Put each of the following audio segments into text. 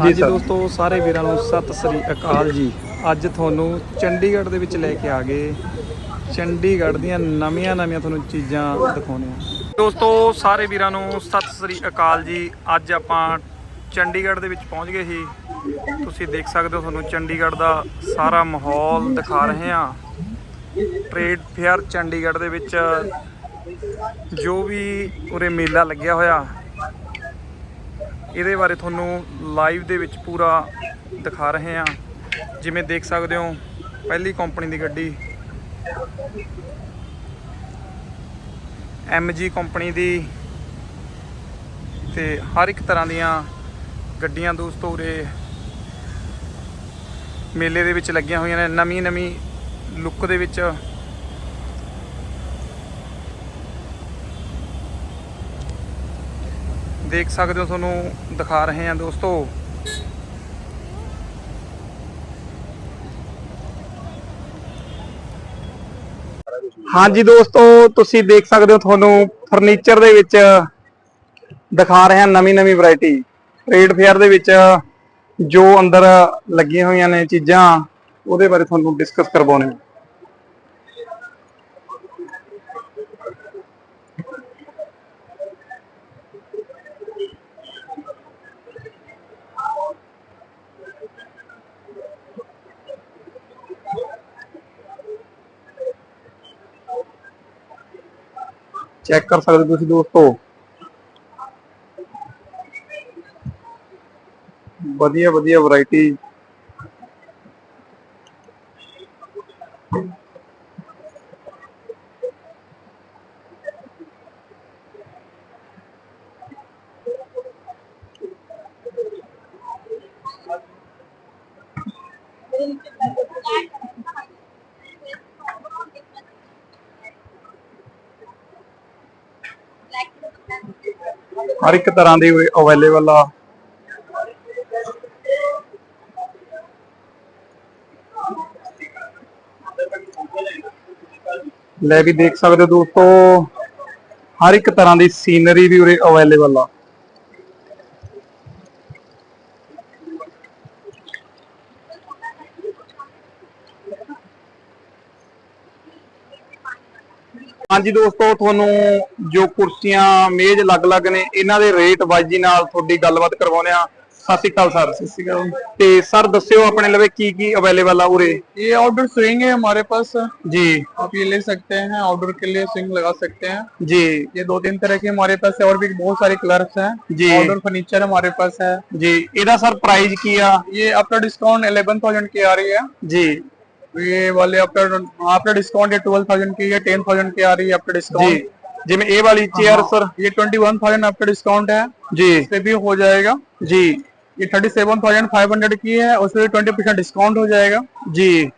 ਹਾਂਜੀ। ਦੋਸਤੋ ਸਾਰੇ ਵੀਰਾਂ ਨੂੰ ਸਤਿ ਸ੍ਰੀ ਅਕਾਲ ਜੀ। ਅੱਜ ਤੁਹਾਨੂੰ ਚੰਡੀਗੜ੍ਹ ਦੇ ਵਿੱਚ ਲੈ ਕੇ ਆ ਗਏ। ਚੰਡੀਗੜ੍ਹ ਦੀਆਂ ਨਵੀਆਂ ਨਵੀਆਂ ਤੁਹਾਨੂੰ ਚੀਜ਼ਾਂ ਦਿਖਾਉਣੇ ਆ ਦੋਸਤੋ ਸਾਰੇ ਵੀਰਾਂ ਨੂੰ ਸਤਿ ਸ੍ਰੀ ਅਕਾਲ ਜੀ। ਅੱਜ ਆਪਾਂ ਚੰਡੀਗੜ੍ਹ ਦੇ ਵਿੱਚ ਪਹੁੰਚ ਗਏ ਸੀ। ਤੁਸੀਂ ਦੇਖ ਸਕਦੇ ਹੋ ਤੁਹਾਨੂੰ ਚੰਡੀਗੜ੍ਹ ਦਾ ਸਾਰਾ ਮਾਹੌਲ ਦਿਖਾ ਰਹੇ ਹਾਂ। ਟ੍ਰੇਡ ਫੇਅਰ ਚੰਡੀਗੜ੍ਹ ਦੇ ਵਿੱਚ ਜੋ ਵੀ ਉਰੇ ਮੇਲਾ ਲੱਗਿਆ ਹੋਇਆ ਇਹਦੇ ਬਾਰੇ ਤੁਹਾਨੂੰ ਲਾਈਵ ਦੇ ਵਿੱਚ ਪੂਰਾ ਦਿਖਾ ਰਹੇ ਹਾਂ। ਜਿਵੇਂ ਦੇਖ ਸਕਦੇ ਹੋ, ਪਹਿਲੀ ਕੰਪਨੀ ਦੀ ਗੱਡੀ। MG ਕੰਪਨੀ ਦੀ। ਤੇ ਹਰ ਇੱਕ ਤਰ੍ਹਾਂ ਦੀਆਂ ਗੱਡੀਆਂ ਦੋਸਤੋ ਉਰੇ ਮੇਲੇ ਦੇ ਵਿੱਚ ਲੱਗੀਆਂ ਹੋਈਆਂ ਨੇ। ਨਵੀਂ ਨਵੀਂ ਲੁੱਕ ਦੇ ਵਿੱਚ ਦੇਖ ਸਕਦੇ ਹੋ ਤੁਹਾਨੂੰ ਦਿਖਾ ਰਹੇ ਹਾਂ ਦੋਸਤੋ। ਹਾਂਜੀ ਦੋਸਤੋ, ਤੁਸੀਂ ਦੇਖ ਸਕਦੇ ਹੋ ਤੁਹਾਨੂੰ ਫਰਨੀਚਰ ਦੇ ਵਿੱਚ ਦਿਖਾ ਰਹੇ ਹਾਂ ਨਵੀਂ ਨਵੀਂ ਵੈਰਾਈਟੀ। ਟ੍ਰੇਡ ਫੇਅਰ ਦੇ ਵਿੱਚ ਜੋ ਅੰਦਰ ਲੱਗੀਆਂ ਹੋਈਆਂ ਨੇ ਚੀਜ਼ਾਂ, ਉਹਦੇ ਬਾਰੇ ਤੁਹਾਨੂੰ ਡਿਸਕਸ ਕਰਵਾਉਣੇ ਚੈੱਕ ਕਰ ਸਕਦੇ ਤੁਸੀਂ ਦੋਸਤੋ। ਵਧੀਆ ਵਧੀਆ ਵੈਰਾਈਟੀ ਹਰ ਇੱਕ ਤਰ੍ਹਾਂ ਦੀ ਅਵੇਲੇਬਲ ਆ। ਲੈ ਵੀ ਦੇਖ ਸਕਦੇ ਹੋ ਦੋਸਤੋ, ਹਰ ਇੱਕ ਤਰ੍ਹਾਂ ਦੀ ਸੀਨਰੀ ਵੀ ਉਰੇ ਅਵੇਲੇਬਲ ਆ। ਹਾਂਜੀ ਦੋਸਤੋ ਤੁਹਾਨੂੰ ਜੋ ਕੁਰਸੀਆਂ ਮੇਜ਼ ਅਲੱਗ-ਅਲੱਗ ਨੇ ਇਹਨਾਂ ਦੇ ਰੇਟ ਵਾਜੀ ਨਾਲ ਤੁਹਾਡੀ ਗੱਲਬਾਤ ਕਰਵਾਉਂਦੇ ਆ ਸਤਿ ਸ਼੍ਰੀ ਅਕਾਲ ਸਰ ਸਤਿ ਸ਼੍ਰੀ ਅਕਾਲ ਤੇ ਸਰ ਦੱਸਿਓ ਆਪਣੇ ਲਵੇ ਕੀ ਕੀ ਅਵੇਲੇਬਲ ਆ ਉਰੇ ये आउटडोर स्विंग है हमारे पास ਜੀ आप ये ले सकते हैं आउटडोर के लिए स्विंग लगा सकते हैं ਜੀ ये दो तीन तरह के हमारे पास है और भी बहुत सारे कलर्स हैं जी। आउटडोर फर्नीचर हमारे पास है ਜੀ ਇਹਦਾ ਸਰ ਪ੍ਰਾਈਸ ਕੀ ਆ ये आफ्टर डिस्काउंट इलेवन थाउजेंड की आ रही है ਜੀ ये वाले डिस्काउंट ये ट्वेल्व थाउज़ेंड की टेन थाउज़ेंड की आ रही है डिस्काउंट जी में ए वाली चेयर सर हाँ, ये ट्वेंटी वन थाउज़ेंड आपका डिस्काउंट है। जी। भी हो जाएगा। जी। ये thirty seven thousand five hundred की है उसमें ट्वेंटी परसेंट डिस्काउंट हो जाएगा। जी।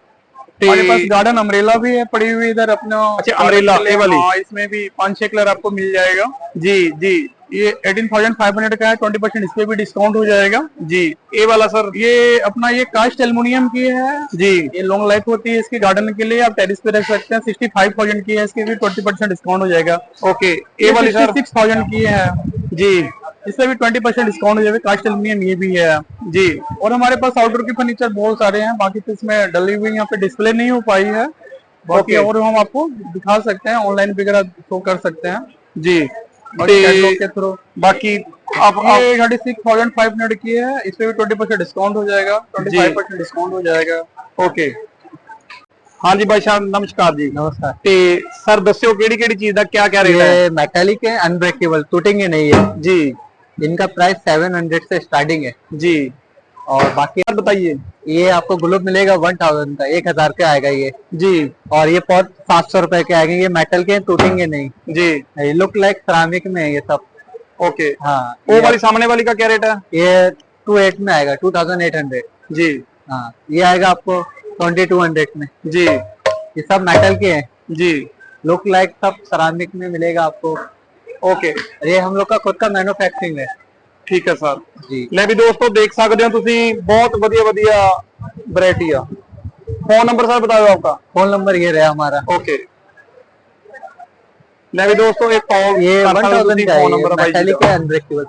हमारे पास गार्डन अमरेला भी है पड़ी हुई इधर अपना अच्छा अमरेला वाली। हाँ, इसमें भी पाँच छह कलर आपको मिल जाएगा। जी जी। ये 18,500 का है 20 परसेंट इसपे भी डिस्काउंट हो जाएगा। जी ये वाला सर। ये अपना ये कास्ट एल्यूमिनियम की है। जी। ये लॉन्ग लाइफ होती है इसके गार्डन के लिए आप टेरिस पे रख सकते हैं। 65,000 की है इसके भी 20 परसेंट डिस्काउंट हो जाएगा। ओके ए वाली सर। 6,000 की है। जी। इसमें भी ट्वेंटी परसेंट डिस्काउंट हो जाएगा। कास्ट एल्यूमिनियम ये भी है। जी। और हमारे पास आउटडोर के फर्नीचर बहुत सारे हैं। बाकी तो इसमें डली हुई यहाँ पे डिस्प्ले नहीं हो पाई है। बाकी और हम आपको दिखा सकते हैं ऑनलाइन वगैरह शो कर सकते हैं। जी। बाकी ਤੇ कैटलॉग के थ्रू ਬਾਕੀ ਆਪ ये thirty six thousand five hundred की है इसमें भी ट्वेंटी परसेंट डिस्काउंट हो जाएगा ट्वेंटी फाइव परसेंट डिस्काउंट हो जाएगा ਓਕੇ ਹਾਂਜੀ ਭਾਈ ਸਾਹਿਬ ਨਮਸਕਾਰ ਜੀ नमस्कार ਤੇ ਸਰ ਦੱਸਿਓ ਕਿਹੜੀ ਕਿਹੜੀ ਚੀਜ਼ ਦਾ ਕਿਆ ਕਿਆ ਰੇਟ ਹੈ ये मेटालिक है अनब्रेकेबल टूटेंगे नहीं है जी इनका प्राइस सेवन हंड्रेड से स्टार्टिंग है जी और बाकी सर बताइए। ये आपको ग्लोब मिलेगा वन थाउज़ेंड का एक हज़ार का आएगा ये। जी। और ये पॉट सात सौ रुपए के आएँगे ये मेटल के हैं, टूटेंगे नहीं। जी। ये लुक लाइक सिरामिक में है ये सब। ओके हाँ वो वाली सामने वाली का क्या रेट है? ये टू एट में आएगा टू थाउज़ेंड एट हंड्रेड जी। हाँ ये आएगा आपको ट्वेंटी टू हंड्रेड में। जी। ये सब मेटल के हैं। जी। लुक लाइक सब सिरामिक में मिलेगा आपको। ओके ये हम लोग का खुद का मैन्युफैक्चरिंग है। ਠੀਕ ਹੈ ਸਰ जी ਲੈ ਵੀ ਦੋਸਤੋ ਦੇਖ ਸਕਦੇ ਹੋ ਤੁਸੀਂ ਬਹੁਤ ਵਧੀਆ ਵਧੀਆ ਵੈਰਾਈਟੀ ਆ ਫੋਨ ਨੰਬਰ ਸਰ ਬਤਾਓ ਆਪਕਾ फोन नंबर ये रहा हमारा ਓਕੇ ਲੈ ਵੀ ਦੋਸਤੋ ਇਹ ਕਾਲ ये ਕਰ वन ਸਕਦੇ ਹੋ थाउजेंड ਤੁਸੀਂ का ਫੋਨ ਨੰਬਰ है ਬਾਈ ਜੀ मेटालिक ਦਾ। है अनब्रेकेबल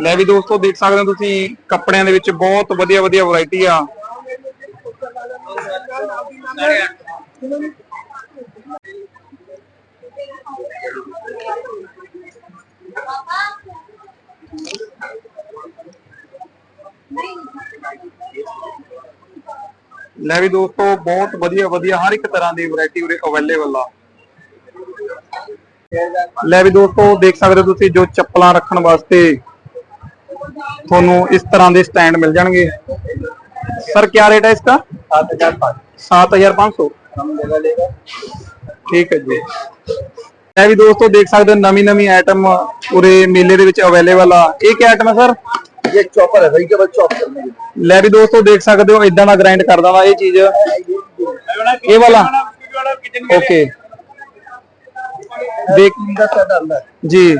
ਲੈ ਵੀ ਦੋਸਤੋ ਦੇਖ ਸਕਦੇ ਹੋ ਤੁਸੀਂ ਕੱਪੜਿਆਂ ਦੇ ਵਿੱਚ ਬਹੁਤ ਵਧੀਆ ਵਧੀਆ ਵੈਰਾਈਟੀ ਆ ਲੈ ਵੀ ਦੋਸਤੋ ਬਹੁਤ ਵਧੀਆ ਵਧੀਆ ਹਰ ਇੱਕ ਤਰ੍ਹਾਂ ਦੀ ਵੈਰਾਈਟੀ ਉਰੇ ਅਵੇਲੇਬਲ ਆ। ਲੈ ਵੀ ਦੋਸਤੋ ਦੇਖ ਸਕਦੇ ਹੋ ਤੁਸੀਂ ਜੋ ਚੱਪਲਾਂ ਰੱਖਣ ਵਾਸਤੇ ਤੁਹਾਨੂੰ ਇਸ ਤਰ੍ਹਾਂ ਦੇ ਸਟੈਂਡ ਮਿਲ ਜਾਣਗੇ। ਸਰ ਕੀ ਰੇਟ ਹੈ ਇਸका 7500 ਠੀਕ ਹੈ ਜੀ। ਇਹ ਵੀ ਦੋਸਤੋ ਦੇਖ ਸਕਦੇ ਹੋ ਨਵੀਂ ਨਵੀਂ ਆਈਟਮ ਉਰੇ ਮੇਲੇ ਦੇ ਵਿੱਚ ਅਵੇਲੇਬਲ ਆ। ਇਹ ਕੀ ਆਈਟਮ ਹੈ ਸਰ? ਇਹ ਚੌਪਰ ਹੈ ਭਾਈ ਕੇਵਲ ਚੌਪ ਕਰਨੇ ਲੈ ਵੀ ਦੋਸਤੋ ਦੇਖ ਸਕਦੇ ਹੋ ਇਦਾਂ ਦਾ ਗ੍ਰਾਈਂਡ ਕਰਦਾ ਵਾ ਇਹ ਚੀਜ਼। ਇਹ ਵਾਲਾ। ਓਕੇ ਦੇਖ। ਦਾ ਤੁਹਾਡਾ ਅੰਦਰ ਜੀ।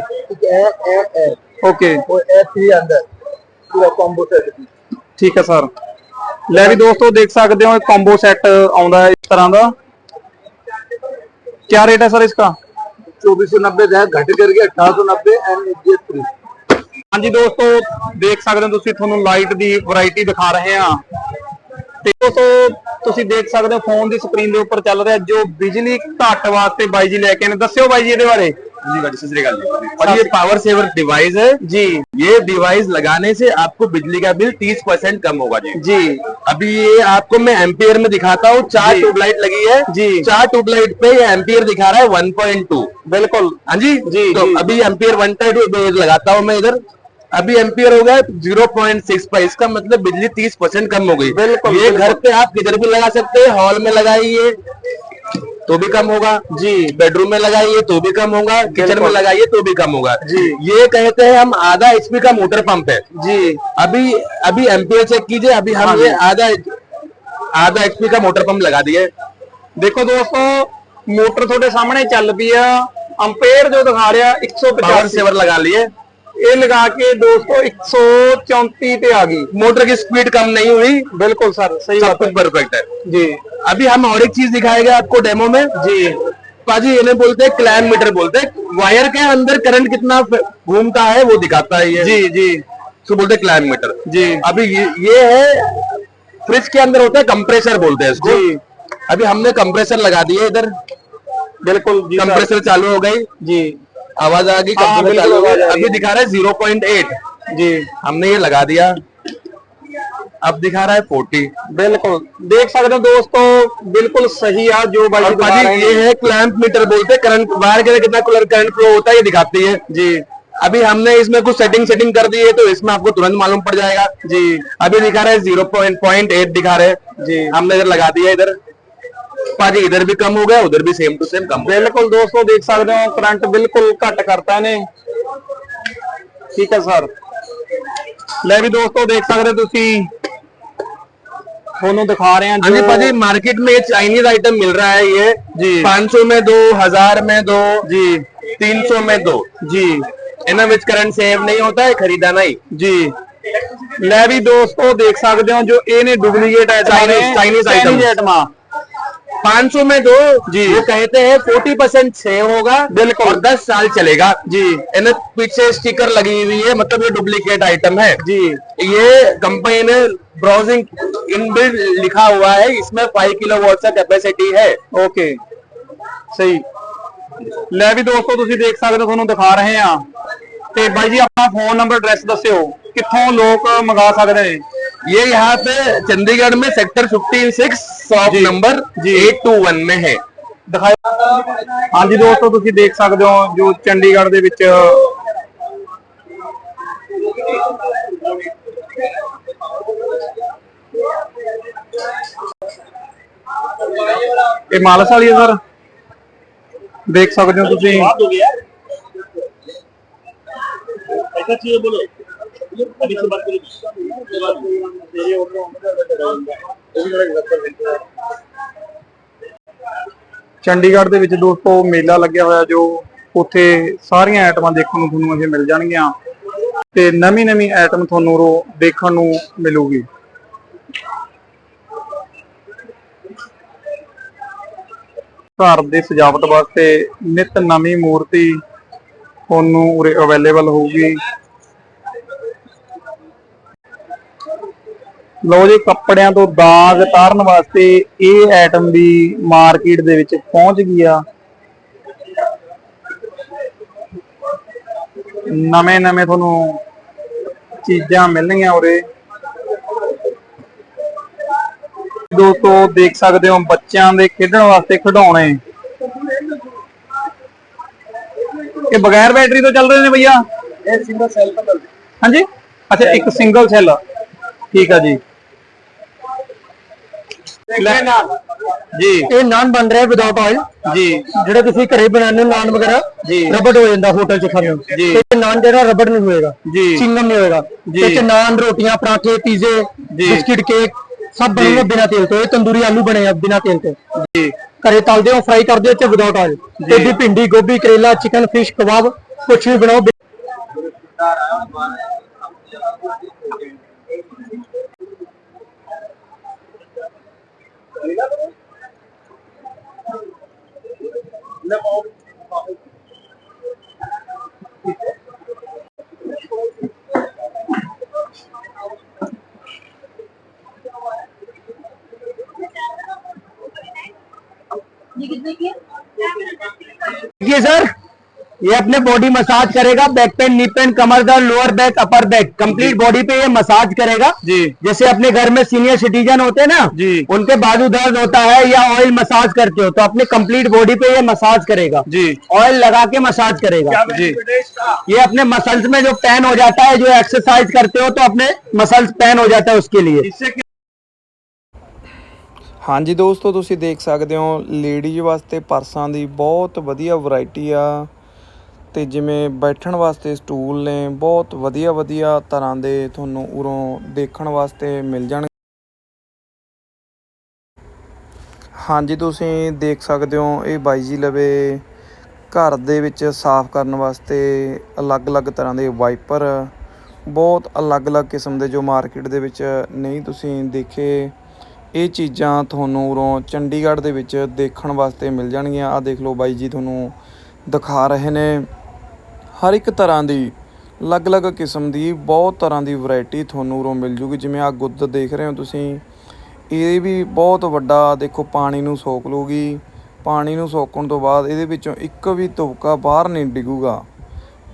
ਓਕੇ ਉਹ ਇਹ ਥੀ ਅੰਦਰ ਪੂਰਾ ਕੰਬੋ ਸੈਟ ਠੀਕ ਹੈ ਸਰ। ਲੈ ਵੀ ਦੋਸਤੋ ਦੇਖ ਸਕਦੇ ਹੋ ਕੰਬੋ ਸੈਟ ਆਉਂਦਾ ਇਸ ਤਰ੍ਹਾਂ ਦਾ। ਕੀ ਰੇਟ ਹੈ ਸਰ ਇਸਕਾ? 2490 ਦਾ ਘਟ ਕਰਕੇ 1890 ਐਂਡ 83 ਹਾਂਜੀ ਦੋਸਤੋ, ਦੇਖ ਸਕਦੇ ਹੋ ਤੁਸੀਂ ਤੁਹਾਨੂੰ ਲਾਈਟ ਦੀ ਵੈਰਾਈਟੀ ਦਿਖਾ ਰਹੇ ਹਾਂ। ਤੇ ਦੋਸਤੋ जी और ये पावर सेवर डिवाइस है जी ये डिवाइस लगाने से आपको बिजली का बिल 30 परसेंट कम होगा जी जी अभी ये आपको मैं एम्पियर में दिखाता हूँ चार ट्यूबलाइट लगी है जी चार ट्यूबलाइट पे एम्पियर दिखा रहा है 1.2 बिल्कुल हाँ जी जी तो अभी एम्पियर वन लगाता हूँ मैं इधर अभी एम्पियर हो गया 0.6 पर इसका मतलब बिजली 30 परसेंट कम हो गई बिल्कुल, ये बिल्कुल। घर पे आप किधर भी लगा सकते हैं हॉल में लगाइए तो भी कम होगा जी बेडरूम में लगाइए तो भी कम होगा किचन में बिल्कुल। लगाइए तो भी कम होगा जी। ये कहते हैं हम आधा एचपी का मोटर पंप है ਜੀ अभी अभी एम्पियर चेक कीजिए अभी हाँ हम जी। ये आधा आधा एचपी का मोटर पंप लगा दिए ਦੇਖੋ ਦੋਸਤੋ ਮੋਟਰ ਤੁਹਾਡੇ ਸਾਹਮਣੇ ਚੱਲ ਪਈ ਆ ਅੰਪੇਅਰ ਜੋ ਦਿਖਾ ਰਿਹਾ पावर 185 सेवर लगा लिए दो सौ एक सौ चौतीस पे आ गई। मोटर की स्पीड कम नहीं हुई। बिल्कुल सर सही सब बात कुछ परफेक्ट है। जी। अभी हम और एक चीज़ दिखाएँगे आपको डेमो में। जी। पाजी इन्हें बोलते हैं क्लैम मीटर बोलते। हैं वायर के अंदर करंट कितना घूमता है वो दिखाता है ये। जी जी। तो बोलते हैं क्लैम मीटर जी। अभी ये, ये है फ्रिज के अंदर होता है कंप्रेसर बोलते हैं जी। अभी हमने कंप्रेसर लगा दिया इधर। बिल्कुल कंप्रेसर चालू हो गई। जी। आवाज़ आ गई हाँ, चालू हो गई अभी दिखा रहा है ज़ीरो पॉइंट एट जी। हमने ये लगा दिया। अब दिखा रहा है फोर्टी बिल्कुल। देख सकते हो दोस्तों बिल्कुल सही है जो भाई ये है क्लैंप मीटर बोलते करंट बाहर के कितना करंट फ्लो होता है ये दिखाती है। जी। अभी हमने इसमें कुछ सेटिंग सेटिंग कर दी है तो इसमें आपको तुरंत मालूम पड़ जाएगा। जी। अभी दिखा रहा है ज़ीरो पॉइंट पॉइंट एट दिखा रहे। हैं जी। हमने इधर लगा दिया इधर। पाजी इधर भी कम हो गया उधर भी सेम टू सेम कम हो गया ਬਿਲਕੁਲ ਦੋਸਤੋ ਦੇਖ ਸਕਦੇ ਹੋ ਕਰੰਟ ਬਿਲਕੁਲ ਘੱਟ ਕਰਤਾ ਇਹਨੇ ਠੀਕ ਹੈ ਸਰ ਲੈ ਵੀ ਦੋਸਤੋ ਦੇਖ ਸਕਦੇ ਹੋ ਤੁਸੀਂ ਤੁਹਾਨੂੰ ਦਿਖਾ ਰਹੇ ਹਾਂ हाँ जी ਜੋ पाजी मार्केट में ये चाइनीज आइटम मिल रहा है ये जी। पाँच सौ में दो हजार में दो जी तीन सौ में दो जी इन्हें विच करंट सेव नहीं होता है खरीदाना ही ਜੀ ਲੈ ਵੀ ਦੋਸਤੋ ਦੇਖ ਸਕਦੇ ਹੋ ਜੋ ਇਹਨੇ ਡੁਪਲੀਕੇਟ ਆਈਟਮਾਂ ਨੇ Chinese- Chinese items। Chinese ਆਈਟਮਾਂ पाँच सौ में दो जी। वो कहते हैं फोर्टी परसेंट सेव होगा बिल्कुल। और दस साल चलेगा जी इन्हें पीछे स्टिकर लगी हुई है मतलब ये डुप्लीकेट आइटम है जी ये कंपनी ने ब्राउजिंग इनबिल्ट लिखा हुआ है इसमें फाइव किलो वॉट का कैपेसिटी है ਓਕੇ ਸਹੀ ਲੈ ਵੀ ਦੋਸਤੋ ਤੁਸੀਂ ਦੇਖ ਸਕਦੇ ਹੋ ਤੁਹਾਨੂੰ ਦਿਖਾ ਰਹੇ ਆ ਤੇ ਬਾਈ ਜੀ ਆਪਣਾ ਫੋਨ ਨੰਬਰ ਐਡਰੈਸ ਦੱਸਿਓ ਕਿੱਥੋਂ ਲੋਕ ਮੰਗਾ ਸਕਦੇ ਨੇ ये यहाँ पे चंडीगढ़ में sector 56 shop ji. Number ji. Eight to one में है ਦਿਖਾਓ ਹਾਂਜੀ ਦੋਸਤੋ ਤੁਸੀਂ ਦੇਖ ਸਕਦੇ ਹੋ ਜੋ ਚੰਡੀਗੜ੍ਹ ਦੇ ਵਿੱਚ ਇਹ ਮਾਲਸ ਵਾਲੀ ਹੈ ਸਰ ਦੇਖ ਸਕਦੇ ਹੋ ਤੁਸੀਂ ऐसा चाहिए बोलो अभी से बात करेंगे ਚੰਡੀਗੜ੍ਹ ਦੇ ਵਿੱਚ ਦੋਸਤੋ ਮੇਲਾ ਲੱਗਿਆ ਹੋਇਆ ਜੋ ਉੱਥੇ ਸਾਰੀਆਂ ਆਈਟਮਾਂ ਦੇਖਣ ਨੂੰ ਤੁਹਾਨੂੰ ਇਹ ਮਿਲ ਜਾਣਗੀਆਂ ਤੇ ਨਵੀਂ ਨਵੀਂ ਆਈਟਮ ਤੁਹਾਨੂੰ ਰੋ ਦੇਖਣ ਨੂੰ ਮਿਲੂਗੀ ਘਰ ਦੇ ਸਜਾਵਟ ਵਾਸਤੇ ਨਿਤ ਨਵੀਂ ਮੂਰਤੀ ਤੁਹਾਨੂੰ ਉਰੇ ਅਵੇਲੇਬਲ ਹੋਊਗੀ। ਲੋ ਜੀ, ਕੱਪੜਿਆਂ ਤੋਂ ਦਾਗ ਤਾਰਨ ਵਾਸਤੇ ਇਹ ਆਈਟਮ ਵੀ ਮਾਰਕੀਟ ਦੇ ਵਿੱਚ ਪਹੁੰਚ ਗਿਆ ਨਵੇਂ ਨਵੇਂ ਤੁਹਾਨੂੰ ਚੀਜ਼ਾਂ ਮਿਲਣਗੀਆਂ ਉਰੇ। ਦੋਸਤੋ, ਦੇਖ ਸਕਦੇ ਹੋ ਬੱਚਿਆਂ ਦੇ ਖੇਡਣ ਵਾਸਤੇ ਖਿਡੌਣੇ। ਇਹ ਬਗੈਰ ਬੈਟਰੀ ਤੋਂ ਚੱਲ ਰਹੇ ਨੇ ਭਈਆ? ਇਹ ਸਿੰਗਲ ਸੈੱਲ ਪਰ ਚੱਲਦੇ। ਹਾਂਜੀ? ਅੱਛਾ ਇੱਕ ਸਿੰਗਲ ਸੈੱਲ ਠੀਕ ਆ ਜੀ। ਜੀ। ਇਹ ਨਾਨ ਬਣ ਰਿਹਾ ਵਿਦਆਊਟ ਆਇਲ ਜੀ। ਜਿਹੜੇ ਤੁਸੀਂ ਘਰੇ ਬਣਾਉਂਦੇ ਹੋ ਨਾਨ ਵਗੈਰਾ ਜੀ। ਰਬੜ ਹੋ ਜਾਂਦਾ ਹੋਟਲ 'ਚ ਖਾਣੇ ਜੀ। ਤੇ ਨਾਨ ਜਿਹੜਾ ਰਬੜ ਨਹੀਂ ਹੋਏਗਾ ਜੀ। ਚਿੰਗਮ ਨਹੀਂ ਹੋਏਗਾ। ਤੇ ਨਾਨ ਰੋਟੀਆਂ ਪਰਾਂਠੇ ਪੀਜ਼ੇ ਬਿਸਕਿਟ ਕੇਕ ਸਭ ਬਣੇਗਾ ਬਿਨਾ ਤੇਲ ਤੋਂ ਇਹ ਤੰਦੂਰੀ ਆਲੂ ਬਣੇ ਆ ਬਿਨਾ ਤੇਲ ਤੋਂ। ਜੀ। ਘਰੇ ਤਲਦੇ ਹੋ ਫਰਾਈ ਕਰਦੇ ਹੋ ਤੇ ਵਿਦਆਊਟ ਆਇਲ ਤੇ ਵੀ ਭਿੰਡੀ ਗੋਭੀ ਕਰੇਲਾ ਚਿਕਨ ਫਿਸ਼ ਕਬਾਬ ਕੁਛ ਵੀ ਬਣਾਓ देखिए सर ये अपने बॉडी मसाज करेगा बैक पेन नी पेन कमर दर्द lower back upper back complete body पे ये मसाज करेगा। जी। जैसे अपने घर में सीनियर सिटीजन होते हैं ना जी। उनके बाजू दर्द होता है या ऑयल मसाज करते हो तो अपने कंप्लीट बॉडी पे ये मसाज करेगा। जी। ऑयल लगा के मसाज करेगा। जी। ये अपने मसल्स में जो पेन हो जाता है जो एक्सरसाइज करते हो तो अपने मसल्स पेन हो जाता है उसके लिए। ਹਾਂਜੀ ਦੋਸਤੋ, ਤੁਸੀਂ ਦੇਖ ਸਕਦੇ ਹੋ ਲੇਡੀਜ਼ ਵਾਸਤੇ ਪਰਸਾਂ ਦੀ ਬਹੁਤ ਵਧੀਆ ਵੈਰਾਈਟੀ ਆ। ਤੇ ਜਿਵੇਂ ਬੈਠਣ ਵਾਸਤੇ ਸਟੂਲ ਨੇ, ਬਹੁਤ ਵਧੀਆ ਵਧੀਆ ਤਰ੍ਹਾਂ ਦੇ ਤੁਹਾਨੂੰ ਉਰੋਂ ਦੇਖਣ ਵਾਸਤੇ ਮਿਲ ਜਾਣਗੇ। ਹਾਂਜੀ, ਤੁਸੀਂ ਦੇਖ ਸਕਦੇ ਹੋ, ਇਹ ਬਾਈ ਜੀ ਲਵੇ ਘਰ ਦੇ ਵਿੱਚ ਸਾਫ਼ ਕਰਨ ਵਾਸਤੇ ਅਲੱਗ-ਅਲੱਗ ਤਰ੍ਹਾਂ ਦੇ ਵਾਈਪਰ ਬਹੁਤ ਅਲੱਗ-ਅਲੱਗ ਕਿਸਮ ਦੇ ਜੋ ਮਾਰਕੀਟ ਦੇ ਵਿੱਚ ਨਹੀਂ ਤੁਸੀਂ ਦੇਖੇ। ਇਹ ਚੀਜ਼ਾਂ ਤੁਹਾਨੂੰ ਉਰੋਂ ਚੰਡੀਗੜ੍ਹ ਦੇ ਵਿੱਚ ਦੇਖਣ ਵਾਸਤੇ ਮਿਲ ਜਾਣਗੀਆਂ। ਆ ਦੇਖ ਲਓ ਬਾਈ ਜੀ, ਤੁਹਾਨੂੰ ਦਿਖਾ ਰਹੇ ਨੇ। ਹਰ ਇੱਕ ਤਰ੍ਹਾਂ ਦੀ, ਅਲੱਗ-ਅਲੱਗ ਕਿਸਮ ਦੀ, ਬਹੁਤ ਤਰ੍ਹਾਂ ਦੀ ਵੈਰਾਈਟੀ ਤੁਹਾਨੂੰ ਉਰੋਂ ਮਿਲ ਜੂਗੀ। ਜਿਵੇਂ ਆ ਗੁੱਦ ਦੇਖ ਰਹੇ ਹੋ ਤੁਸੀਂ, ਇਹ ਵੀ ਬਹੁਤ ਵੱਡਾ, ਦੇਖੋ ਪਾਣੀ ਨੂੰ ਸੋਖ ਲੂਗੀ ਪਾਣੀ ਨੂੰ ਸੋਕਣ ਤੋਂ ਬਾਅਦ ਇਹਦੇ ਵਿੱਚੋਂ ਇੱਕ ਵੀ ਤੁਪਕਾ ਬਾਹਰ ਨਹੀਂ ਡਿੱਗੂਗਾ।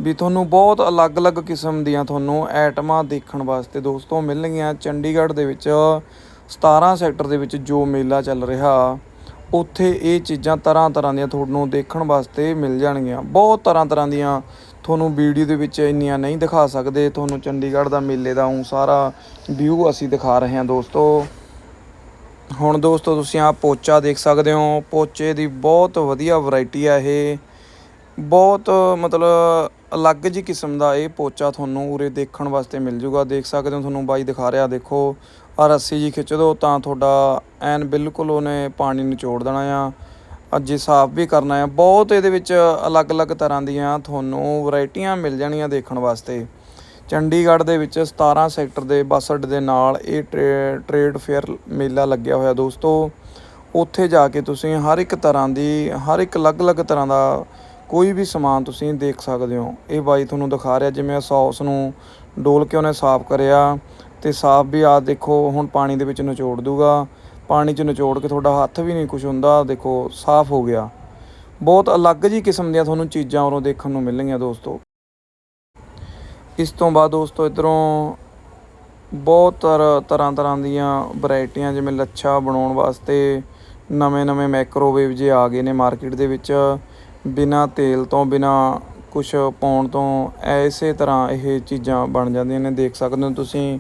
ਵੀ ਤੁਹਾਨੂੰ ਬਹੁਤ ਅਲੱਗ-ਅਲੱਗ ਕਿਸਮ ਦੀਆਂ ਤੁਹਾਨੂੰ ਐਟਮਾਂ ਦੇਖਣ ਵਾਸਤੇ ਦੋਸਤੋ ਮਿਲਣਗੀਆਂ। ਚੰਡੀਗੜ੍ਹ ਦੇ ਵਿੱਚ 17 ਸੈਕਟਰ ਦੇ ਵਿੱਚ ਜੋ ਮੇਲਾ ਚੱਲ ਰਿਹਾ, ਉੱਥੇ ਇਹ ਚੀਜ਼ਾਂ ਤਰ੍ਹਾਂ ਤਰ੍ਹਾਂ ਦੀਆਂ ਤੁਹਾਨੂੰ ਦੇਖਣ ਵਾਸਤੇ ਮਿਲ ਜਾਣਗੀਆਂ। ਬਹੁਤ ਤਰ੍ਹਾਂ ਤਰ੍ਹਾਂ ਦੀਆਂ ਤੁਹਾਨੂੰ ਵੀਡੀਓ ਦੇ ਵਿੱਚ ਇੰਨੀਆਂ ਨਹੀਂ ਦਿਖਾ ਸਕਦੇ। ਤੁਹਾਨੂੰ ਚੰਡੀਗੜ੍ਹ ਦਾ ਮੇਲੇ ਦਾ ਉਹ ਸਾਰਾ ਵਿਊ ਅਸੀਂ ਦਿਖਾ ਰਹੇ ਹਾਂ ਦੋਸਤੋ। ਹੁਣ ਦੋਸਤੋ ਤੁਸੀਂ ਆ ਪੋਚਾ ਦੇਖ ਸਕਦੇ ਹੋ। ਪੋਚੇ ਦੀ ਬਹੁਤ ਵਧੀਆ ਵੈਰਾਈਟੀ ਆ ਇਹ। ਬਹੁਤ ਮਤਲਬ ਅਲੱਗ ਜੀ ਕਿਸਮ ਦਾ ਇਹ ਪੋਚਾ ਤੁਹਾਨੂੰ ਉਰੇ ਦੇਖਣ ਵਾਸਤੇ ਮਿਲ ਜੂਗਾ। ਦੇਖ ਸਕਦੇ ਹੋ ਤੁਹਾਨੂੰ ਬਾਈ ਦਿਖਾ ਰਿਹਾ, ਦੇਖੋ। ਆ ਰੱਸੀ ਜੀ ਖਿੱਚ ਦੋ ਤਾਂ ਤੁਹਾਡਾ ਐਨ ਬਿਲਕੁਲ ਉਹਨੇ ਪਾਣੀ ਨਿਚੋੜ ਦੇਣਾ ਆ। ਅੱਜ ਸਾਫ਼ ਵੀ ਕਰਨਾ ਆ। ਬਹੁਤ ਇਹਦੇ ਵਿੱਚ ਅਲੱਗ-ਅਲੱਗ ਤਰ੍ਹਾਂ ਦੀਆਂ ਤੁਹਾਨੂੰ ਵੈਰਾਈਟੀਆਂ ਮਿਲ ਜਾਣੀਆਂ ਦੇਖਣ ਵਾਸਤੇ। ਚੰਡੀਗੜ੍ਹ ਦੇ ਵਿੱਚ 17 ਸੈਕਟਰ ਦੇ ਬੱਸ ਅੱਡੇ ਦੇ ਨਾਲ ਇਹ ਟਰੇ- ਟ੍ਰੇਡ ਫੇਅਰ ਮੇਲਾ ਲੱਗਿਆ ਹੋਇਆ ਦੋਸਤੋ। ਉੱਥੇ ਜਾ ਕੇ ਤੁਸੀਂ ਹਰ ਇੱਕ ਤਰ੍ਹਾਂ ਦੀ, ਹਰ ਇੱਕ ਅਲੱਗ-ਅਲੱਗ ਤਰ੍ਹਾਂ ਦਾ ਕੋਈ ਵੀ ਸਮਾਨ ਤੁਸੀਂ ਦੇਖ ਸਕਦੇ ਹੋ। ਇਹ ਬਾਈ ਤੁਹਾਨੂੰ ਦਿਖਾ ਰਿਹਾ ਜਿਵੇਂ ਸੌਸ ਨੂੰ ਡੋਲ ਕੇ ਉਹਨੇ ਸਾਫ਼ ਕਰਿਆ। ਤੇ ਸਾਫ਼ ਵੀ ਆ, ਦੇਖੋ, ਹੁਣ ਪਾਣੀ ਦੇ ਵਿੱਚ ਨਿਚੋੜ ਦੂਗਾ। ਪਾਣੀ 'ਚ ਨਿਚੋੜ ਕੇ ਤੁਹਾਡਾ ਹੱਥ ਵੀ ਨਹੀਂ ਕੁਝ ਹੁੰਦਾ, ਦੇਖੋ, ਸਾਫ਼ ਹੋ ਗਿਆ। ਬਹੁਤ ਅਲੱਗ ਜੀ ਕਿਸਮ ਦੀਆਂ ਤੁਹਾਨੂੰ ਚੀਜ਼ਾਂ ਉਰੋਂ ਦੇਖਣ ਨੂੰ ਮਿਲਣਗੀਆਂ ਦੋਸਤੋ। ਇਸ ਤੋਂ ਬਾਅਦ ਦੋਸਤੋ, ਇਧਰੋਂ ਬਹੁਤ ਤਰ- ਤਰ੍ਹਾਂ ਤਰ੍ਹਾਂ ਦੀਆਂ ਵੈਰਾਈਟੀਆਂ, ਜਿਵੇਂ ਲੱਛਾ ਬਣਾਉਣ ਵਾਸਤੇ ਨਵੇਂ-ਨਵੇਂ ਮਾਈਕ੍ਰੋਵੇਵ ਜੇ ਆ ਗਏ ਨੇ ਮਾਰਕੀਟ ਦੇ ਵਿੱਚ। ਬਿਨਾ ਤੇਲ ਤੋਂ, ਬਿਨਾ ਕੁਝ ਪਾਉਣ ਤੋਂ, ਐਸੇ ਤਰ੍ਹਾਂ ਇਹ ਚੀਜ਼ਾਂ ਬਣ ਜਾਂਦੀਆਂ ਨੇ, ਦੇਖ ਸਕਦੇ ਹੋ ਤੁਸੀਂ।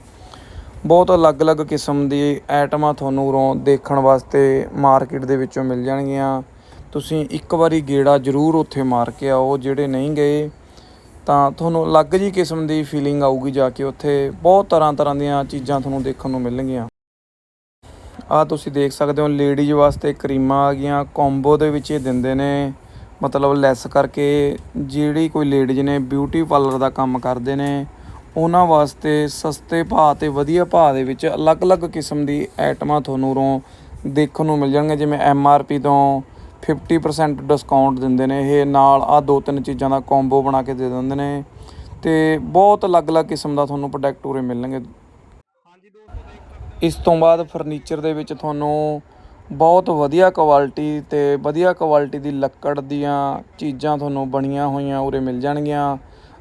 ਬਹੁਤ ਅਲੱਗ-ਅਲੱਗ ਕਿਸਮ ਦੀ ਆਈਟਮਾਂ ਤੁਹਾਨੂੰ ਉਰੋਂ ਦੇਖਣ ਵਾਸਤੇ ਮਾਰਕੀਟ ਦੇ ਵਿੱਚੋਂ ਮਿਲ ਜਾਣਗੀਆਂ। ਤੁਸੀਂ ਇੱਕ ਵਾਰੀ ਗੇੜਾ ਜ਼ਰੂਰ ਉੱਥੇ ਮਾਰ ਕੇ ਆਓ, ਜਿਹੜੇ ਨਹੀਂ ਗਏ, ਤਾਂ ਤੁਹਾਨੂੰ ਅਲੱਗ ਜੀ ਕਿਸਮ ਦੀ ਫੀਲਿੰਗ ਆਊਗੀ ਜਾ ਕੇ ਉੱਥੇ। ਬਹੁਤ ਤਰ੍ਹਾਂ ਤਰ੍ਹਾਂ ਦੀਆਂ ਚੀਜ਼ਾਂ ਤੁਹਾਨੂੰ ਦੇਖਣ ਨੂੰ ਮਿਲਣਗੀਆਂ। ਆ ਤੁਸੀਂ ਦੇਖ ਸਕਦੇ ਹੋ ਲੇਡੀਜ਼ ਵਾਸਤੇ ਕਰੀਮਾਂ ਆ ਗਈਆਂ। ਕੰਬੋ ਦੇ ਵਿੱਚ ਇਹ ਦਿੰਦੇ ਨੇ, ਮਤਲਬ ਲੈਸ ਕਰਕੇ। ਜਿਹੜੀ ਕੋਈ ਲੇਡੀਜ਼ ਨੇ ਬਿਊਟੀ ਪਾਰਲਰ ਦਾ ਕੰਮ ਕਰਦੇ ਨੇ ਉਹਨਾਂ ਵਾਸਤੇ ਸਸਤੇ ਭਾਅ ਤੇ ਵਧੀਆ ਭਾਅ ਦੇ ਵਿੱਚ ਅਲੱਗ-ਅਲੱਗ ਕਿਸਮ ਦੀ ਆਈਟਮਾਂ ਤੁਹਾਨੂੰ ਉਰੋਂ ਦੇਖਣ ਨੂੰ ਮਿਲ ਜਾਣਗੀਆਂ, ਜਿਵੇਂ ਐਮ ਆਰ ਪੀ ਤੋਂ 50% ਡਿਸਕਾਊਂਟ ਦਿੰਦੇ ਨੇ, ਇਹ ਨਾਲ ਆ ਦੋ ਤਿੰਨ ਚੀਜ਼ਾਂ ਦਾ ਕੰਬੋ ਬਣਾ ਕੇ ਦੇ ਦਿੰਦੇ ਨੇ ਤੇ ਬਹੁਤ ਅਲੱਗ-ਅਲੱਗ ਕਿਸਮ ਦਾ ਤੁਹਾਨੂੰ ਪ੍ਰੋਡਕਟ ਉਰੇ ਮਿਲਣਗੇ। ਇਸ ਤੋਂ ਬਾਅਦ ਫਰਨੀਚਰ ਦੇ ਵਿੱਚ ਤੁਹਾਨੂੰ ਬਹੁਤ ਵਧੀਆ ਕੁਆਲਿਟੀ ਤੇ ਵਧੀਆ ਕੁਆਲਿਟੀ ਦੀ ਲੱਕੜ ਦੀਆਂ ਚੀਜ਼ਾਂ ਤੁਹਾਨੂੰ ਬਣੀਆਂ ਹੋਈਆਂ ਉਰੇ ਮਿਲ ਜਾਣਗੀਆਂ।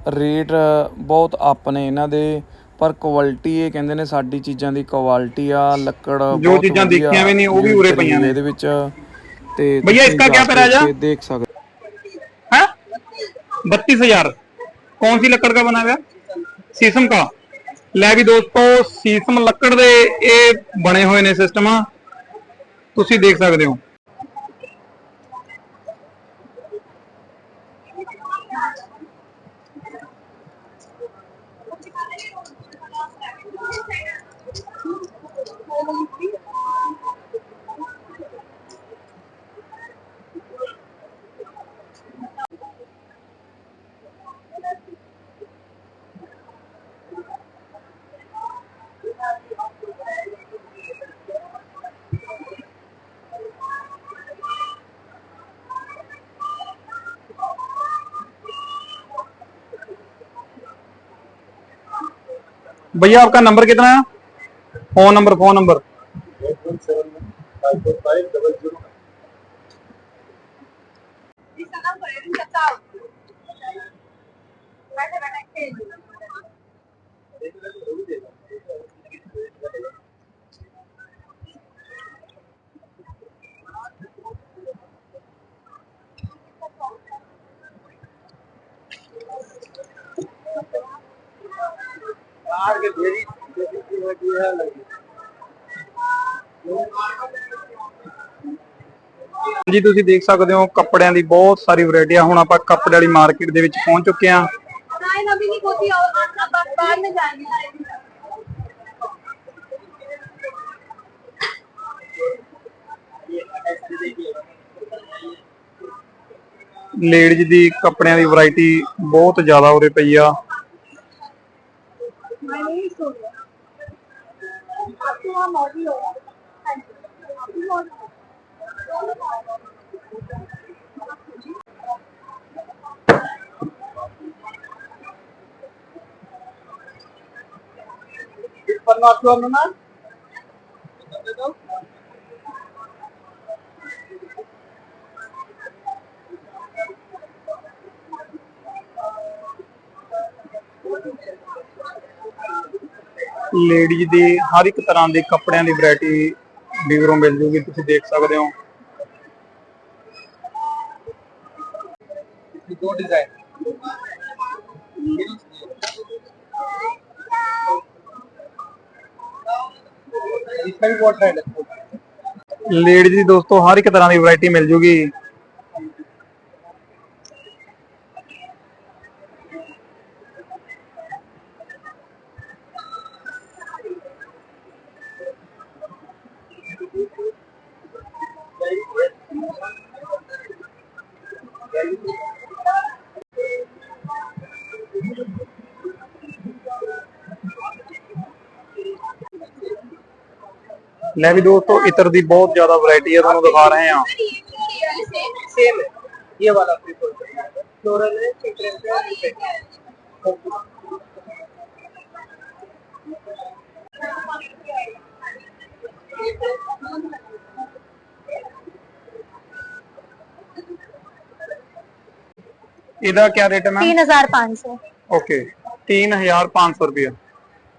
ਰੇਟ ਬਹੁਤ ਅਪ ਨੇ ਇਹਨਾਂ ਦੇ ਪਰ ਕੁਆਲਿਟੀ ਇਹ ਕਹਿੰਦੇ ਨੇ ਸਾਡੀ ਚੀਜ਼ਾਂ ਦੀ ਕੁਆਲਿਟੀ ਆ ਲੱਕੜ ਜੋ ਬਹੁਤ ਚੀਜ਼ਾਂ ਵਧੀਆ ਦੇਖੀਆਂ ਵੀ ਨਹੀਂ, ਉਹ ਵੀ ਉਰੇ use ਕਰੀ ਪਈਆਂ ਨੇ। ਇਹਦੇ ਵਿੱਚ ਤੇ भैया, ਤੁਸੀਂ इसका क्या ਜਾ प्राइस है? ਕੇ ਦੇਖ ਸਕਦੇ है बत्तीस हजार कौन सी लकड़ का बना हुआ है? शीशम का ਲੈ ਵੀ ਦੋਸਤੋ ਸੀਸਮ ਲੱਕੜ ਦੇ ਇਹ ਬਣੇ ਹੋਏ ਨੇ ਸਿਸਟਮ ਤੁਸੀਂ ਦੇਖ ਸਕਦੇ ਹੋ भैया आपका नंबर कितना है फोन नंबर फोन नंबर ਜੀ ਤੁਸੀਂ ਦੇਖ ਸਕਦੇ ਹੋ ਕੱਪੜਿਆਂ ਦੀ ਬਹੁਤ ਸਾਰੀ ਵੈਰਾਈਟੀ ਆ ਹੁਣ ਆਪਾਂ ਕੱਪੜੇ ਵਾਲੀ ਮਾਰਕੀਟ ਦੇ ਵਿੱਚ ਪਹੁੰਚ ਚੁੱਕੇ ਆ नाइन अभी नहीं होती और आप बाद में जाएंगे ਲੇਡੀਜ਼ ਦੀ ਕੱਪੜਿਆਂ ਦੀ ਵੈਰਾਈਟੀ ਬਹੁਤ ਜ਼ਿਆਦਾ ਉਰੇ ਪਈ ਆ आपके वहाँ मौजूद होगा हाँ जी आपकी मौजूद Ladies ਦੇ ਹਰ ਇੱਕ ਤਰ੍ਹਾਂ ਦੇ ਕੱਪੜਿਆਂ ਦੀ ਵੈਰਾਈਟੀ ਲੀਵਰੋਂ ਮਿਲ ਜੂਗੀ ਤੁਸੀਂ ਦੇਖ ਸਕਦੇ ਹੋ। ਦੋ ਦੀ ਦੋਸਤੋ ਹਰ ਇੱਕ ਤਰ੍ਹਾਂ ਦੀ ਵੈਰਾਈਟੀ ਮਿਲ ਜੂਗੀ। ਲੈ ਵੀ ਦੋਸਤੋ ਇਤਰ ਦੀ ਬਹੁਤ ਜ਼ਿਆਦਾ ਵੈਰਾਈਟੀ ਹੈ ਤੁਹਾਨੂੰ ਦਿਖਾ ਰਹੇ ਹਾਂ सेम है ये वाला फ्लोरल है सीक्वेंस है ਇਹਦਾ ਕੀ ਰੇਟ ਹੈ ਮੈਮ तीन हजार पाँच सौ ਓਕੇ 3500 रुपया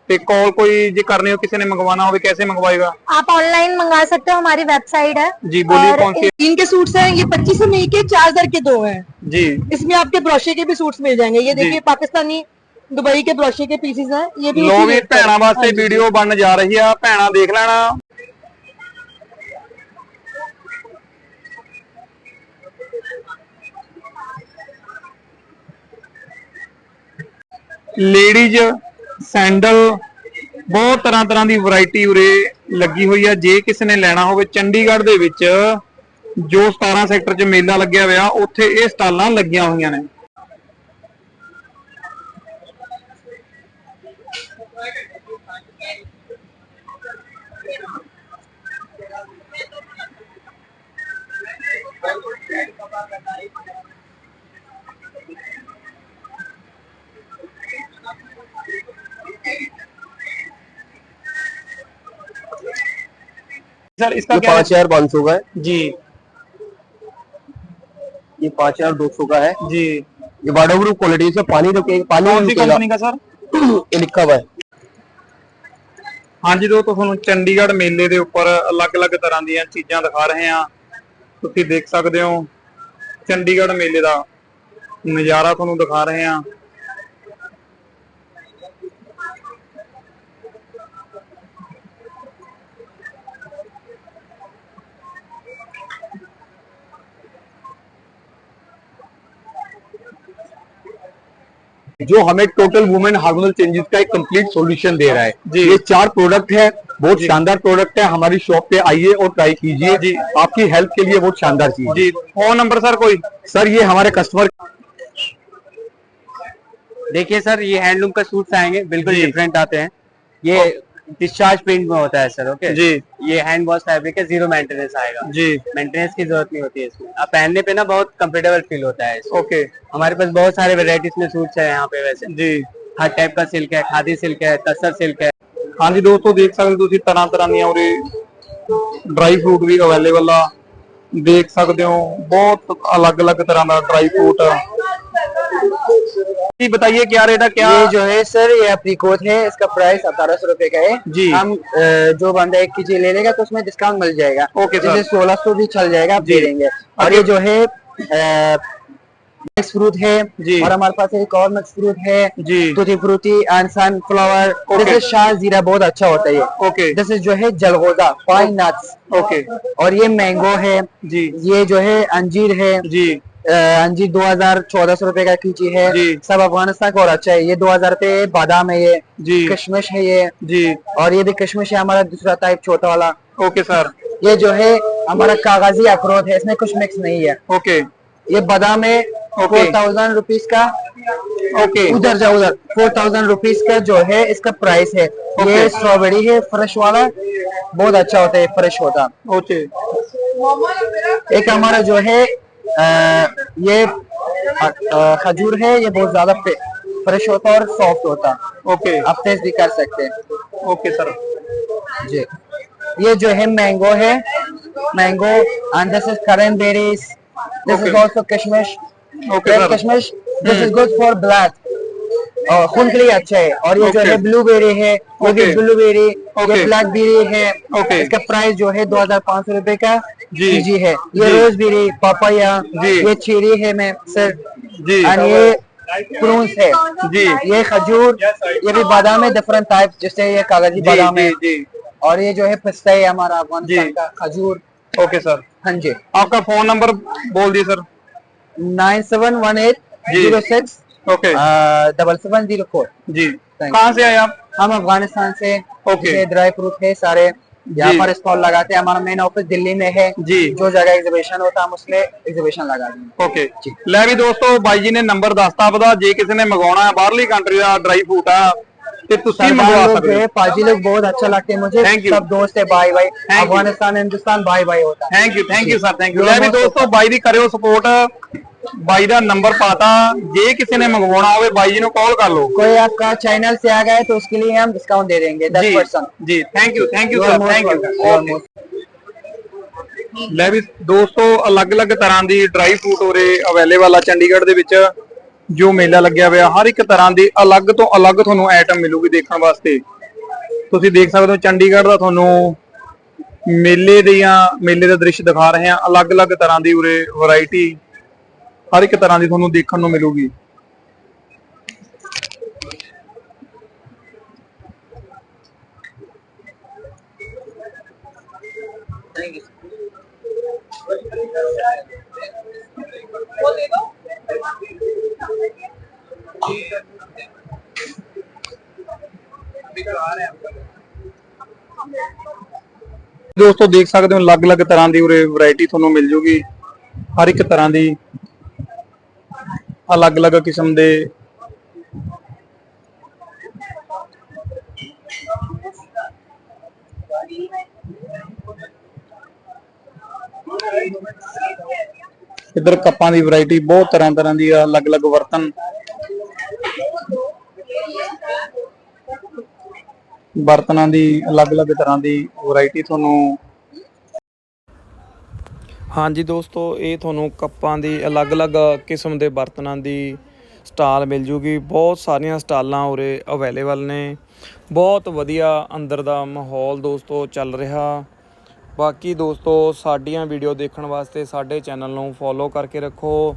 कॉल कोई जी करनी हो किसी ने मंगवाना हो कैसे मंगवाएगा आप ऑनलाइन मंगा सकते हो हमारी वेबसाइट है। जी बोलिए कौन सी? इनके सूट्स हैं ये पच्चीस सौ नहीं के चार हज़ार के दो हैं। जी। इसमें आपके ब्रोशे के भी सूट्स मिल जाएँगे। ये देखिए पाकिस्तानी दुबई के ਬਰੋਸ਼ੇ के ਪੀਸਿਸ हैं। ये भी लोग ਵੀ वास्ते हाँ वीडियो बन जा रही है ਆ देख लेना। लेडीज़ ਸੈਂਡਲ ਬਹੁਤ ਤਰ੍ਹਾਂ ਤਰ੍ਹਾਂ ਦੀ ਵਰਾਇਟੀ ਉਰੇ ਲੱਗੀ ਹੋਈ ਆ। ਜੇ ਕਿਸੇ ਨੇ ਲੈਣਾ ਹੋਵੇ ਚੰਡੀਗੜ੍ਹ ਦੇ ਵਿੱਚ, ਜੋ 17 ਸੈਕਟਰ 'ਚ ਮੇਲਾ ਲੱਗਿਆ ਹੋਇਆ, ਉੱਥੇ ਇਹ ਸਟਾਲਾਂ ਲੱਗੀਆਂ ਹੋਈਆਂ ਨੇ। सर इसका ये क्या पाँच हजार पाँच सौ का है जी ये पाँच हजार दो सौ का है जी ये वाटर प्रूफ क्वालिटी से पानी रुके पानी कौन सी रुकेगा कंपनी का सर ये लिखा हुआ है ਹਾਂਜੀ ਦੋਸਤੋ ਤੁਹਾਨੂੰ ਚੰਡੀਗੜ੍ਹ ਮੇਲੇ ਦੇ ਉੱਪਰ ਅਲੱਗ-ਅਲੱਗ ਤਰ੍ਹਾਂ ਦੀਆਂ ਚੀਜ਼ਾਂ ਦਿਖਾ ਰਹੇ ਹਾਂ ਤੁਸੀਂ ਦੇਖ ਸਕਦੇ ਹੋ ਚੰਡੀਗੜ੍ਹ ਮੇਲੇ ਦਾ ਨਜ਼ਾਰਾ ਤੁਹਾਨੂੰ ਦਿਖਾ ਰਹੇ ਹਾਂ जो हमें टोटल वुमेन हार्मोनल चेंजेस का एक कंप्लीट सॉल्यूशन दे रहा है। ये चार प्रोडक्ट है बहुत शानदार प्रोडक्ट है हमारी शॉप पे आइए और ट्राई कीजिए। आपकी हेल्थ के लिए बहुत शानदार चीज़ जी। फ़ोन नंबर सर कोई? सर ये हमारे कस्टमर देखिए सर ये हैंडलूम का सूट आएँगे बिल्कुल डिफरेंट आते हैं। ये डिस्चार्ज प्रिंट में होता है सर ओके जी ये हैंड वॉश फैब्रिक है जीरो मेंटेनेंस आएगा जी मेंटेनेंस की जरूरत नहीं होती है इसमें अब पहनने पे ना बहुत कंफर्टेबल फील होता है इसमें ओके हमारे पास बहुत सारे वेराइटीज में सूट्स है यहाँ पे वैसे ਜੀ हर टाइप का सिल्क है खादी सिल्क है तसर सिल्क है ਹਾਂਜੀ ਦੋਸਤੋ ਦੇਖ ਸਕਦੇ ਹੋ ਤੁਸੀਂ ਤਰ੍ਹਾਂ ਤਰ੍ਹਾਂ ਦੀਆਂ ਉਰੇ ਡਰਾਈ ਫਰੂਟ ਵੀ ਅਵੇਲੇਬਲ ਆ ਦੇਖ ਸਕਦੇ ਹੋ ਬਹੁਤ ਅਲੱਗ-ਅਲੱਗ ਤਰ੍ਹਾਂ ਦਾ ਡਰਾਈ ਫਰੂਟ जी बताइए क्या रेट है क्या ये जो है सर ये अप्रीकोट है इसका प्राइस अठारह सौ रुपये का है। जी। हम जो बंदा एक के ले लेगा तो उसमें डिस्काउंट मिल जाएगा। ओके जैसे सोलह सौ भी चल जाएगा आप दे देंगे। और ये जो है मिक्स फ्रूट है। जी। और हमारे पास एक और मिक्स फ्रूट है। जी। Tutti frutti and Okay. This Shah जीरा बहुत अच्छा होता है ओके इज़ जो है जलगोजा फाइन नट्स ओके और ये मैंगो है। जी। ये जो है अंजीर है। जी। अ, अंजीर दो हज़ार चौदह सौ रुपये का कीची है। जी। सब अफ़गानिस्तान का और अच्छा है। ये दो हज़ार रुपये बादाम है ये। जी। किशमिश है ये। जी। और ये भी किशमिश है हमारा दूसरा टाइप छोटा वाला। Okay sir. ये जो है हमारा कागज़ी अखरोट है। इसमें कुछ मिक्स नहीं है। ओके। ये बादाम है। फोर थाउज़ेंड रुपीज़ का। ओके। उधर जाओ उधर। फोर थाउज़ेंड रुपीज़ का जो है इसका प्राइस है। ये स्ट्रॉबेरी है फ्रेश वाला। बहुत अच्छा होता है फ्रेश होता। ओके। एक हमारा जो है ये खजूर है ये बहुत ज़्यादा फ्रेश होता है और सॉफ्ट होता है। ओके आप टेस्ट भी कर सकते हैं। ओके सर जी। ये जो है मैंगो है। Mango and this is cranberries this is. Also kishmish okay kishmish this is good for blood और खून के लिए अच्छा है। और ये जो Okay. है ब्लूबेरी है Okay. Blueberry Okay. ब्लैकबेरी है। Okay. इसका प्राइस जो है दो हज़ार पाँच सौ रूपए का जी। जी है। ये जी। रोजबेरी पापाया ये चेरी है मैं सर। जी। और ये प्रून्स है। जी। ये खजूर ये भी बादाम है डिफरेंट टाइप जैसे ये कागज़ी बादाम है। जी। और ये जो है पिस्ता है हमारा अफ़गानिस्तान जी। का खजूर। ओके सर हाँ जी। आपका फ़ोन नंबर बोल दिए sir nine seven one eight zero six Okay double seven zero four जी Thank कहाँ से आए आप हम अफगानिस्तान से Okay. ये ड्राई फ्रूट है सारे यहाँ जी। पर स्टॉल लगाते हैं हमारा मेन ऑफिस दिल्ली में है जी जो जगह एग्जीबिशन होता है हम उसमें एग्जीबिशन लगा देंगे ਓਕੇ ਲੈ ਵੀ ਦੋਸਤੋ ਬਾਈ ਜੀ ਨੇ ਨੰਬਰ ਦੱਸਤਾ ਆਪਦਾ ਜੇ ਕਿਸੇ ਨੇ ਮੰਗਵਾਉਣਾ ਹੈ ਬਾਹਰਲੀ ਕੰਟਰੀ ਦਾ ਡਰਾਈ ਫਰੂਟ ਆ ਤੇ ਤੁਸੀਂ सरदार ਮੰਗਵਾ लोग जो ਸਕਦੇ है ਹੋ पाजी लोग बहुत अच्छा लगते हैं मुझे Thank you. सब दोस्त है भाई भाई you. अफगानिस्तान हिंदुस्तान भाई भाई होता है thank you thank you sir thank you ਲੈ ਵੀ ਦੋਸਤੋ ਬਾਈ ਦੀ ਕਰਿਓ ਸਪੋਰਟ ਬਾਈ ਦਾ ਨੰਬਰ ਪਾਤਾ ਜੇ ਕਿਸੇ ਨੇ ਮੰਗਵਾਉਣਾ ਹੋਵੇ ਬਾਈ ਜੀ ਨੂੰ ਕਾਲ ਕਰ ਲਓ कोई आपका चैनल से आ गए तो उसके लिए हम डिस्काउंट दे देंगे दस ਜੀ परसेंट ਜੀ thank you thank you You are sir most thank welcome. You are you most ਲੈ ਵੀ ਦੋਸਤੋ ਅਲੱਗ-ਅਲੱਗ ਤਰ੍ਹਾਂ ਦੀ ਡਰਾਈ ਫਰੂਟ ਉਰੇ ਅਵੇਲੇਬਲ ਆ ਚੰਡੀਗੜ੍ਹ ਦੇ ਵਿੱਚ ਜੋ ਮੇਲਾ ਲੱਗਿਆ ਹੋਇਆ ਹਰ ਇੱਕ ਤਰ੍ਹਾਂ ਦੀ ਅਲੱਗ ਤੋਂ ਅਲੱਗ ਤੁਹਾਨੂੰ ਆਈਟਮ ਮਿਲੂਗੀ ਦੇਖਣ ਵਾਸਤੇ ਤੁਸੀਂ ਦੇਖ ਸਕਦੇ ਹੋ ਚੰਡੀਗੜ੍ਹ ਦਾ ਤੁਹਾਨੂੰ ਮੇਲੇ ਦੀਆਂ ਮੇਲੇ ਦਾ ਦ੍ਰਿਸ਼ ਦਿਖਾ ਰਹੇ ਹਾਂ ਅਲੱਗ-ਅਲੱਗ ਤਰ੍ਹਾਂ ਦੀ ਉਰੇ ਵੈਰਾਈਟੀ ਹਰ ਇੱਕ ਤਰ੍ਹਾਂ ਦੀ ਤੁਹਾਨੂੰ ਦੇਖਣ ਨੂੰ ਮਿਲੂਗੀ। ਦੋਸਤੋ, ਦੇਖ ਸਕਦੇ ਹੋ ਅਲੱਗ-ਅਲੱਗ ਤਰ੍ਹਾਂ ਦੀ ਉਰੇ ਵੈਰਾਈਟੀ ਤੁਹਾਨੂੰ ਮਿਲ ਜੂਗੀ। ਹਰ ਇੱਕ ਤਰ੍ਹਾਂ ਦੀ ਅਲੱਗ-ਅਲੱਗ ਕਿਸਮ ਦੇ ਇੱਧਰ ਕੱਪਾਂ ਦੀ ਵੈਰਾਈਟੀ ਬਹੁਤ ਤਰ੍ਹਾਂ ਤਰ੍ਹਾਂ ਦੀ ਆ, ਅਲੱਗ-ਅਲੱਗ ਬਰਤਨ ਬਰਤਨਾਂ ਦੀ ਅਲੱਗ-ਅਲੱਗ ਤਰ੍ਹਾਂ ਦੀ ਵੈਰਾਈਟੀ ਤੁਹਾਨੂੰ ਹਾਂਜੀ ਦੋਸਤੋ, ਇਹ ਤੁਹਾਨੂੰ ਕੱਪਾਂ ਦੀ ਅਲੱਗ-ਅਲੱਗ ਕਿਸਮ ਦੇ ਬਰਤਨਾਂ ਦੀ ਸਟਾਲ ਮਿਲ ਜੂਗੀ। ਬਹੁਤ ਸਾਰੀਆਂ ਸਟਾਲਾਂ ਉਰੇ ਅਵੇਲੇਬਲ ਨੇ। ਬਹੁਤ ਵਧੀਆ ਅੰਦਰ ਦਾ ਮਾਹੌਲ ਦੋਸਤੋ ਚੱਲ ਰਿਹਾ। ਬਾਕੀ ਦੋਸਤੋ, ਸਾਡੀਆਂ ਵੀਡੀਓ ਦੇਖਣ ਵਾਸਤੇ ਸਾਡੇ ਚੈਨਲ ਨੂੰ ਫੋਲੋ ਕਰਕੇ ਰੱਖੋ।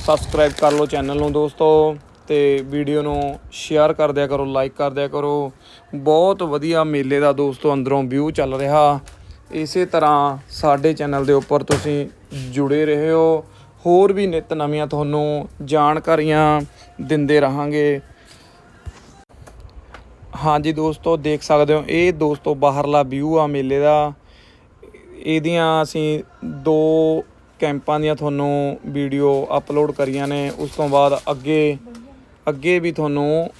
ਸਬਸਕ੍ਰਾਈਬ ਕਰ ਲਓ ਚੈਨਲ ਨੂੰ ਦੋਸਤੋ ਤੇ ਵੀਡੀਓ ਨੂੰ ਸ਼ੇਅਰ ਕਰ ਦਿਆ ਕਰੋ, ਲਾਈਕ ਕਰ ਦਿਆ ਕਰੋ। ਬਹੁਤ ਵਧੀਆ ਮੇਲੇ ਦਾ ਦੋਸਤੋ ਅੰਦਰੋਂ ਵਿਊ ਚੱਲ ਰਿਹਾ। ਇਸੇ ਤਰ੍ਹਾਂ ਸਾਡੇ ਚੈਨਲ ਦੇ ਉੱਪਰ ਤੁਸੀਂ ਜੁੜੇ ਰਹੋ। ਹੋਰ ਵੀ ਨਿਤ ਨਵੀਆਂ ਤੁਹਾਨੂੰ ਜਾਣਕਾਰੀਆਂ ਦਿੰਦੇ ਰਹਾਂਗੇ। ਹਾਂਜੀ ਦੋਸਤੋ, ਦੇਖ ਸਕਦੇ ਹੋ, ਇਹ ਦੋਸਤੋ ਬਾਹਰਲਾ ਵਿਊ ਆ ਮੇਲੇ ਦਾ। ਇਹਦੀਆਂ ਅਸੀਂ ਦੋ ਕੈਂਪਾਂ ਦੀਆਂ ਤੁਹਾਨੂੰ ਵੀਡੀਓ ਅਪਲੋਡ ਕਰੀਆਂ ਨੇ। ਉਸ ਤੋਂ ਬਾਅਦ ਅੱਗੇ ਅੱਗੇ ਵੀ ਤੁਹਾਨੂੰ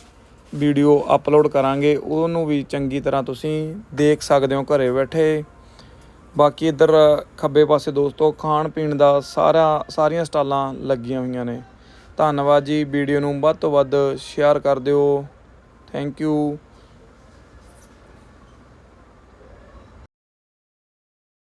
ਵੀਡੀਓ ਅਪਲੋਡ ਕਰਾਂਗੇ। ਉਹਨੂੰ ਵੀ ਚੰਗੀ ਤਰ੍ਹਾਂ ਤੁਸੀਂ ਦੇਖ ਸਕਦੇ ਹੋ ਘਰੇ ਬੈਠੇ। ਬਾਕੀ ਇੱਧਰ ਖੱਬੇ ਪਾਸੇ ਦੋਸਤੋ, ਖਾਣ ਪੀਣ ਦਾ ਸਾਰਾ, ਸਾਰੀਆਂ ਸਟਾਲਾਂ ਲੱਗੀਆਂ ਹੋਈਆਂ ਨੇ। ਧੰਨਵਾਦ ਜੀ ਵੀਡੀਓ ਨੂੰ ਵੱਧ ਤੋਂ ਵੱਧ ਸ਼ੇਅਰ ਕਰ ਦਿਓ। Thank you